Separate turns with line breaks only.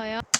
싫어요.